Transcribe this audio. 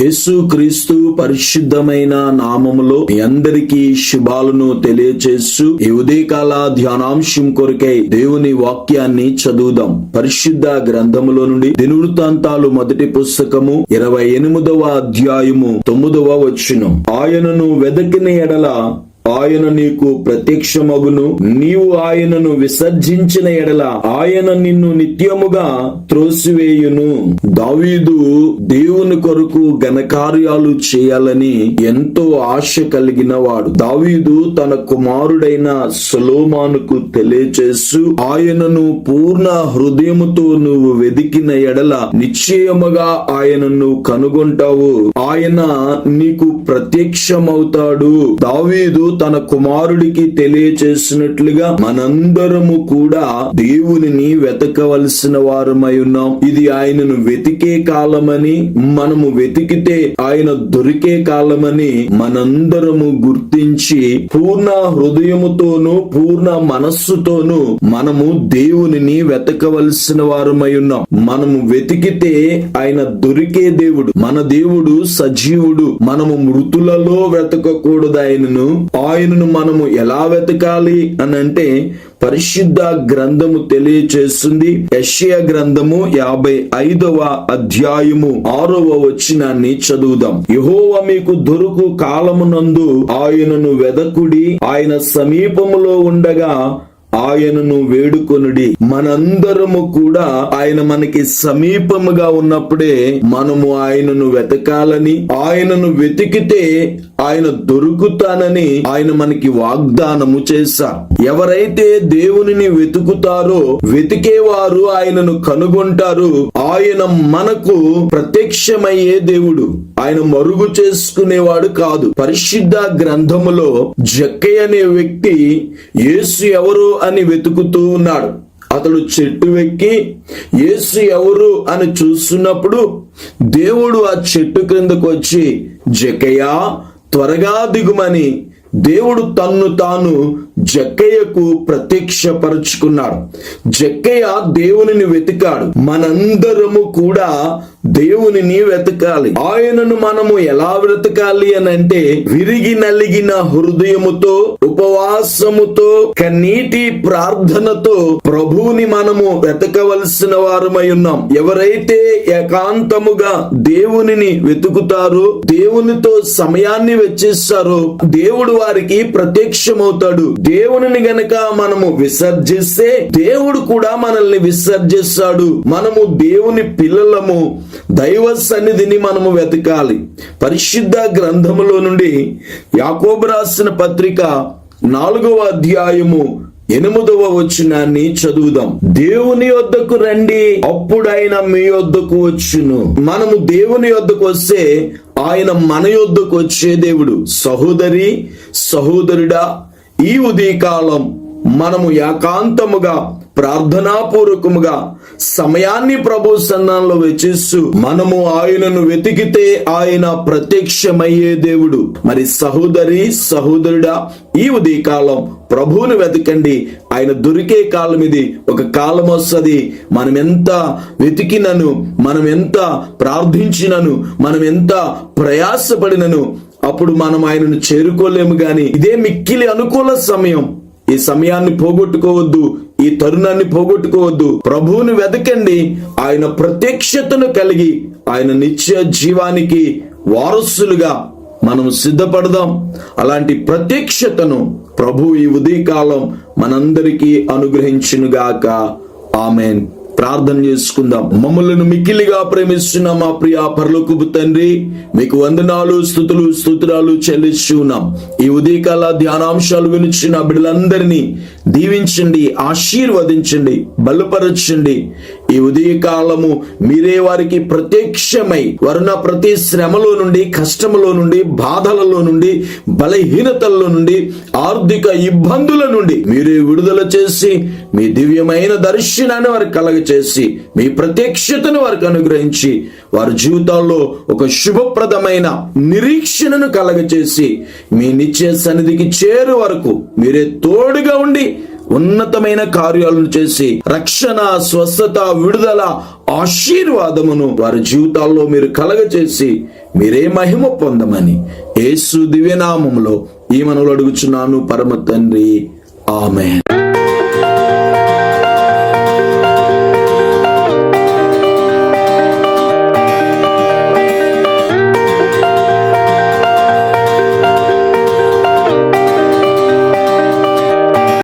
యేసు క్రీస్తు పరిశుద్ధమైన నామములో మీ అందరికీ శుభాలను తెలియచేస్తూ ఈ ఉదయకాల ధ్యానాంశం కొరకై దేవుని వాక్యాన్ని చదువుదాం. పరిశుద్ధ గ్రంథములో నుండి దినవృత్తాంతాలు మొదటి పుస్తకము ఇరవై ఎనిమిదవ అధ్యాయము తొమ్మిదవ వచ్చును ఆయనను వెదకిన ఎడల ఆయన నీకు ప్రత్యక్షమగును. నీవు ఆయనను విసర్జించిన ఎడల ఆయన నిన్ను నిత్యముగా త్రోసివేయును. దావీదు దేవుని కొరకు ఘనకార్యాలు చేయాలని ఎంతో ఆశ కలిగిన వాడు దావీదు తన కుమారుడైన సొలోమానుకు తెలియచేస్తూ ఆయనను పూర్ణ హృదయముతో నువ్వు వెదికిన ఎడల నిశ్చయముగా ఆయనను కనుగొంటావు. ఆయన నీకు ప్రత్యక్షమవుతాడు. దావీదు తన కుమారుడికి తెలియచేసినట్లుగా మనందరము కూడా దేవునిని వెతకవలసిన వారమై ఉన్నాం. ఇది ఆయనను వెతికే కాలమని మనము వెతికితే ఆయన దొరికే కాలమని మనందరము గుర్తించి పూర్ణ హృదయముతోనూ పూర్ణ మనస్సుతోనూ మనము దేవునిని వెతకవలసిన వారమై ఉన్నాం. మనము వెతికితే ఆయన దొరికే దేవుడు మన దేవుడు సజీవుడు. మనము మృతులలో వెతకకూడదు ఆయనను. ఆయనను మనము ఎలా వెతకాలి అని అంటే పరిశుద్ధ గ్రంథము తెలియచేస్తుంది. యషయ గ్రంథము యాభై ఐదవ అధ్యాయము ఆరవ వచనాన్ని చదువుదాం. యహోవ మీకు దొరుకు కాలమునందు ఆయనను వెదకుడి ఆయన సమీపములో ఉండగా ఆయనను వేడుకొనుడి. మనందరము కూడా ఆయన మనకి సమీపముగా ఉన్నప్పుడే మనము ఆయనను వెతకాలని ఆయనను వెతికితే ఆయన దొరుకుతానని ఆయన మనకి వాగ్దానము చేశారు. ఎవరైతే దేవునిని వెతుకుతారో వెతికేవారు ఆయనను కనుగొంటారు. ఆయన మనకు ప్రత్యక్షమయ్యే దేవుడు. ఆయన మరుగు చేసుకునేవాడు కాదు. పరిశుద్ధ గ్రంథములో జక్కయ్య అనే వ్యక్తి యేసు ఎవరు అని వెతుకుతూ ఉన్నాడు. అతడు చెట్టు ఎక్కి యేసు ఎవరు అని చూస్తున్నప్పుడు దేవుడు ఆ చెట్టు క్రిందకు వచ్చి జకయ్య త్వరగా దిగుమని దేవుడు తన్ను తాను జక్కయ్యకు ప్రత్యక్షపరుచుకున్నాడు జక్కయ్య దేవునిని వెతికాడు. మనందరము కూడా దేవునిని వెతకాలి. ఆయనను మనము ఎలా వెతకాలి అని అంటే విరిగి నలిగిన హృదయముతో ఉపవాసముతో కన్నీటి ప్రార్థనతో ప్రభువుని మనము వెతకవలసిన వారమై ఉన్నాం. ఎవరైతే ఏకాంతముగా దేవునిని వెతుకుతారో దేవునితో సమయాన్ని వెచ్చిస్తారో దేవుడు వారికి ప్రత్యక్షమవుతాడు. దేవునిని గనక మనము విసర్జిస్తే దేవుడు కూడా మనల్ని విసర్జిస్తాడు. మనము దేవుని పిల్లలము దైవ సన్నిధిని మనము వెతకాలి. పరిశుద్ధ గ్రంథములో నుండి యాకోబు రాసిన పత్రిక నాలుగవ అధ్యాయము ఎనిమిదవ వచనాన్ని చదువుదాం. దేవుని వద్దకు రండి అప్పుడైన మీ వద్దకు వచ్చును. మనము దేవుని వద్దకు వస్తే ఆయన మన యొద్దకు వచ్చే దేవుడు. సహోదరి సహోదరుడా ఈ ఉదయకాలం మనము ఏకాంతముగా ప్రార్థనాపూర్వకముగా సమయాన్ని ప్రభు సన్నాల్లో వెచ్చిస్తూ మనము ఆయనను వెతికితే ఆయన ప్రత్యక్షమయ్యే దేవుడు. మరి సహోదరి సహోదరుడా ఈ ఉదయకాలం ప్రభువును వెతకండి. ఆయన దొరికే కాలం ఇది. ఒక కాలం వస్తుంది. మనం ఎంత వెతికినను మనం ఎంత ప్రార్థించినను మనం ఎంత ప్రయాసపడినను అప్పుడు మనం ఆయనను చేరుకోలేము గాని ఇదే మిక్కిలి అనుకూల సమయం. ఈ సమయాన్ని పోగొట్టుకోవద్దు ఈ తరుణాన్ని పోగొట్టుకోవద్దు. ప్రభువుని వెతకండి ఆయన ప్రత్యక్షతను కలిగి ఆయన నిత్య జీవానికి వారసులుగా మనం సిద్ధపడదాం. అలాంటి ప్రత్యక్షతను ప్రభు ఈ ఉదయకాలం మనందరికీ అనుగ్రహించునుగాక. ఆమెన్. ప్రార్థన చేసుకుందాం. మమ్మలను మిక్కిలిగా ప్రేమిస్తున్న మా ప్రియ పరలోకపు తండ్రి మీకు వందనాలు స్థుతులు స్తోత్రాలు చెల్లిస్తున్నాం ఈ ఉదయకాల ధ్యానాంశాలు వినిచిన బిడ్డలందరినీ దీవించండి ఆశీర్వదించండి బలపరచండి. ఈ ఉదయకాలము మీరే వారికి ప్రత్యక్షమై వరుణ ప్రతి శ్రమలో నుండి కష్టములో నుండి బాధలలో నుండి బలహీనతల్లో నుండి ఆర్థిక ఇబ్బందుల నుండి మీరే విడుదల చేసి మీ దివ్యమైన దర్శనాన్ని వారికి కలగచేసి మీ ప్రత్యక్షతను వారికి అనుగ్రహించి వారి జీవితాల్లో ఒక శుభప్రదమైన నిరీక్షణను కలగచేసి మీ నిత్య సన్నిధికి చేరు వరకు మీరే తోడుగా ఉండి ఉన్నతమైన కార్యాలను చేసి రక్షణ స్వస్థత విడుదల ఆశీర్వాదమును వారి జీవితాల్లో మీరు కలగచేసి మీరే మహిమ పొందమని యేసు దివ్యనామంలో ఈ మనవులు అడుగుచున్నాను పరమ తండ్రి. ఆమె